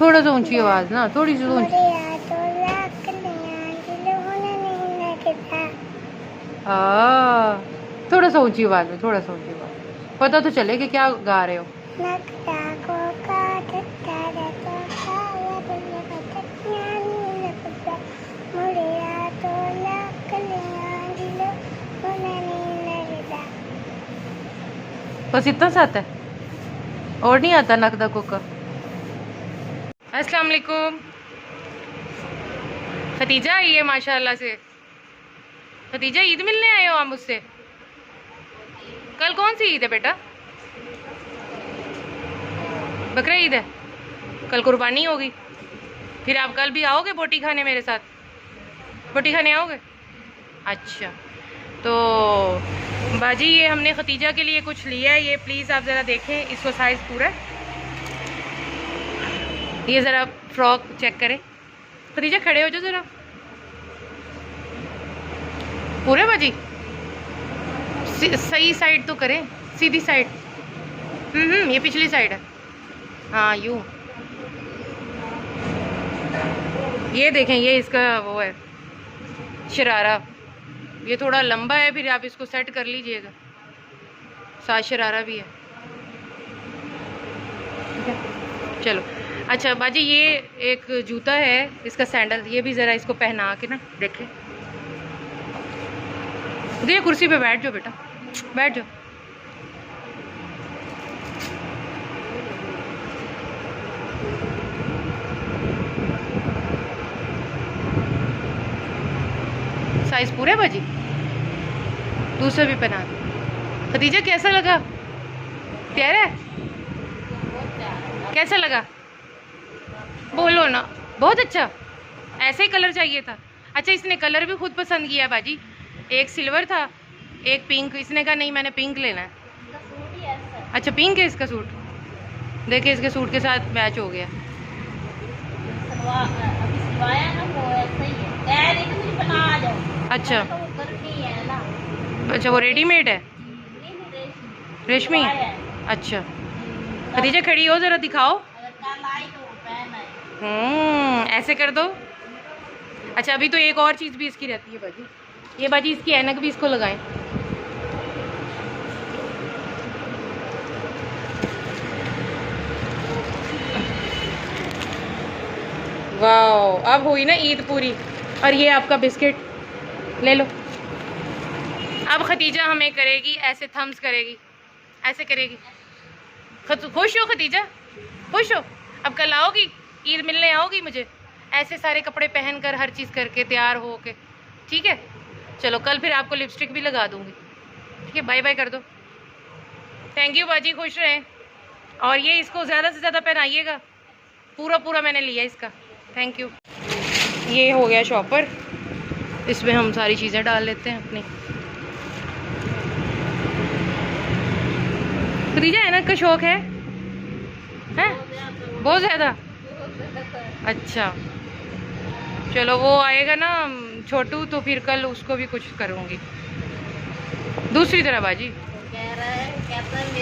थोड़ा सा ऊँची आवाज़ ना थोड़ी सी ऊँची। थोड़ा सा ऊँची आवाज़ में थोड़ा सा ऊँची आवाज़। पता तो चले कि क्या गा रहे हो। बस इतना सा आता है? और नहीं आता कुका? अस्सलाम वालेकुम। खतीजा आई है माशाल्लाह से। खतीजा ईद मिलने आए हो आप मुझसे? कल कौन सी ईद है बेटा? बकरा ईद है? कल कुर्बानी होगी। फिर आप कल भी आओगे बोटी खाने मेरे साथ? बोटी खाने आओगे? अच्छा तो बाजी, ये हमने खतीजा के लिए कुछ लिया है। ये प्लीज़ आप ज़रा देखें, इसको साइज़ पूरा। ये ज़रा फ्रॉक चेक करें। खतीजा, खड़े हो जाओ ज़रा। पूरे भाजी सही साइड तो करें, सीधी साइड हम्म हम्म ये पिछली साइड है। हाँ यू। ये देखें, ये इसका वो है, शरारा। ये थोड़ा लंबा है, फिर आप इसको सेट कर लीजिएगा। साथ शरारा भी है। चलो। अच्छा बाजी, ये एक जूता है, इसका सैंडल ये भी ज़रा इसको पहना के ना, देखें। देखिए कुर्सी पे बैठ जाओ बेटा। बैठ जाओ। साइज़ पूरे बाजी दूसरा भी पहना दो। खदीजा कैसा लगा? प्यारा है? कैसा लगा? बोलो ना। बहुत अच्छा। ऐसे ही कलर चाहिए था। अच्छा इसने कलर भी खुद पसंद किया भाजी। एक सिल्वर था, एक पिंक इसने कहा, नहीं, मैंने पिंक लेना है। अच्छा पिंक है इसका सूट देखिए, इसके सूट के साथ मैच हो गया। अच्छा। अच्छा वो रेडीमेड है? रेशमी? अच्छा। खदीजा खड़ी हो, ज़रा दिखाओ। हम्म ऐसे कर दो। अच्छा अभी तो एक और चीज़ भी इसकी रहती है, बाजी। ये बाजी, इसकी ऐनक भी इसको लगाएँ। वाह अब हुई ना ईद पूरी। और ये आपका बिस्किट। ले लो। अब खतीजा हमें करेगी, ऐसे थम्स करेगी, ऐसे करेगी। खुश हो खतीजा? खुश हो? अब कल आओगी? ईद मिलने आओगी मुझे? ऐसे सारे कपड़े पहन कर हर चीज़ करके तैयार हो के ठीक है? चलो, कल फिर आपको लिपस्टिक भी लगा दूँगी। ठीक है? बाय बाय कर दो। थैंक यू बाजी, खुश रहें। और ये इसको ज़्यादा से ज़्यादा पहनाइएगा। पूरा पूरा मैंने लिया इसका। थैंक यू ये हो गया शॉपर। इसमें हम सारी चीज़ें डाल लेते हैं अपनी। खदीजा ऐनक का शौक है? हैं? बहुत ज़्यादा? अच्छा। चलो वो आएगा ना छोटू तो फिर कल उसको भी कुछ करूँगी। दूसरी तरह बाजी।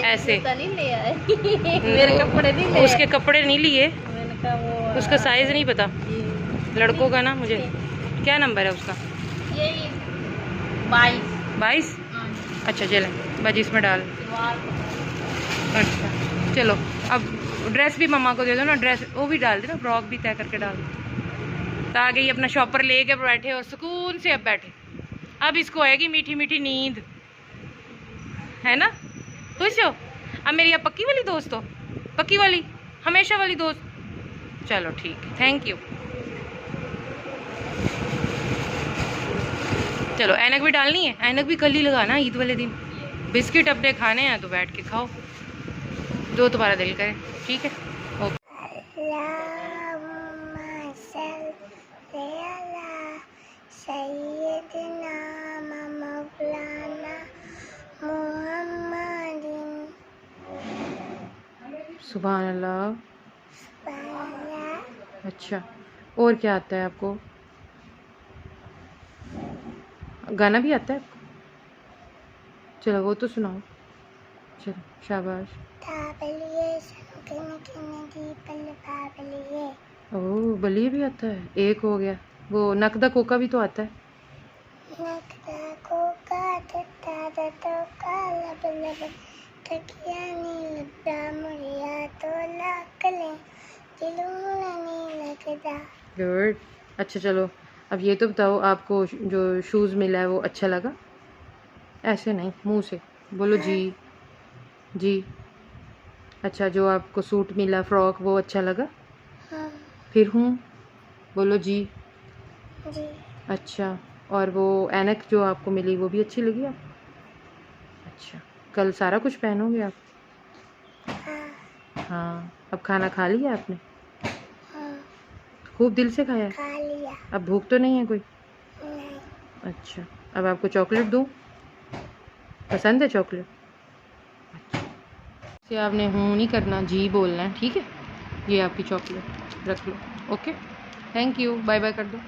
ऐसे। मेरे कपड़े नहीं ले उसके कपड़े नहीं लिए। उसका साइज़ नहीं पता। लड़कों का ना मुझे। क्या नंबर है उसका? ये बाईस। बाईस? अच्छा चलें। बाजी इसमें डाल। अच्छा चलो। अब ड्रेस भी मम्मा को दे दो ना ड्रेस वो भी डाल देना फ्रॉक भी तय करके डाल। दो ताकि ये अपना शॉपर लेके बैठे और सुकून से अब बैठे। अब इसको आएगी मीठी मीठी नींद। है ना? खुश हो? अब मेरी अब पक्की वाली दोस्त हो? पक्की वाली? हमेशा वाली दोस्त? चलो ठीक है। थैंक यू चलो ऐनक भी डालनी है? ऐनक भी कल ही लगाना ईद वाले दिन। बिस्किट अपने खाने हैं तो बैठ के खाओ। जो तुम्हारा दिल करे ठीक है? सुबह अल्लाह। अच्छा और क्या आता है आपको? गाना भी आता है आपको? चलो वो तो सुनाओ। चलो शाबाश। ओह बलिए भी आता है। एक हो गया। वो नकदा कोका भी तो आता है। तो गुड। अच्छा चलो। अब ये तो बताओ आपको जो शूज़ मिला है वो अच्छा लगा? ऐसे नहीं मुँह से। बोलो जी। जी। अच्छा जो आपको सूट मिला फ्रॉक वो अच्छा लगा? हाँ। फिर हूँ। बोलो जी। जी। अच्छा और वो एनक जो आपको मिली वो भी अच्छी लगी आप? अच्छा कल सारा कुछ पहनोगे आप? हाँ। हाँ अब खाना खा लिया आपने? हाँ खूब दिल से खाया खा लिया। अब भूख तो नहीं है कोई? नहीं। अच्छा अब आपको चॉकलेट दूँ? पसंद है चॉकलेट? अच्छा। से आपने हूँ नहीं करना जी बोलना है ठीक है? ये आपकी चॉकलेट रख लो okay? Thank you bye bye कर दो।